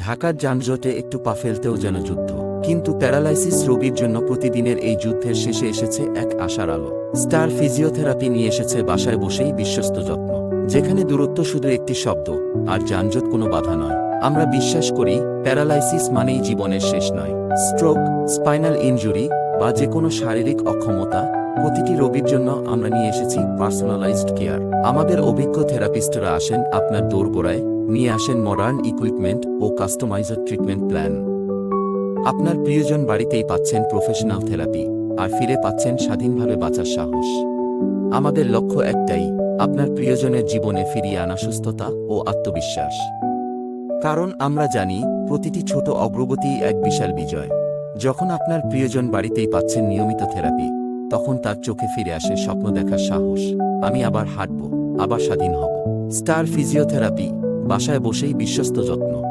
ঢাকার যানজটে একটু পা ফেলতেও যেন যুদ্ধ। কিন্তু প্যারালাইসিস রোগীর জন্য প্রতিদিনের এই যুদ্ধের শেষে এসেছে এক আশার আলো। স্টার ফিজিওথেরাপি নিয়ে এসেছে বাসায় বসেই বিশ্বস্ত যত্ন। যেখানে দূরত্ব শুধু একটি শব্দ, আর যানজট কোনো বাধা নয়। আমরা বিশ্বাস করি, প্যারালাইসিস মানেই জীবনের শেষ নয়। স্ট্রোক, স্পাইনাল ইনজুরি, বা যে কোনো শারীরিক অক্ষমতা, প্রতিটি রোগীর জন্য আমরা নিয়ে এসেছি পার্সোনালাইজড কেয়ার। আমাদের অভিজ্ঞ থেরাপিস্টরা আসেন আপনার দোরগোড়ায় নিয়ে আসেন মডার্ন ইকুইপমেন্ট ও কাস্টমাইজড ট্রিটমেন্ট প্ল্যান আপনার প্রিয়জন বাড়িতেই পাচ্ছেন প্রফেশনাল থেরাপি আর ফিরে পাচ্ছেন স্বাধীনভাবে বাঁচার সাহস। আমাদের লক্ষ্য একটাই, আপনার প্রিয়জনের জীবনে ফিরিয়ে আনা সুস্থতা ও আত্মবিশ্বাস। কারণ আমরা জানি, প্রতিটি ছোট অগ্রগতি এক বিশাল বিজয়। যখন আপনার প্রিয়জন বাড়িতেই পাচ্ছেন নিয়মিত থেরাপি তখন তার চোখে ফিরে আসে স্বপ্ন দেখার সাহস। আমি আবার হাঁটব, আবার স্বাধীন হব। স্টার ফিজিওথেরাপি বাসায় বসেই বিশ্বস্ত যত্ন।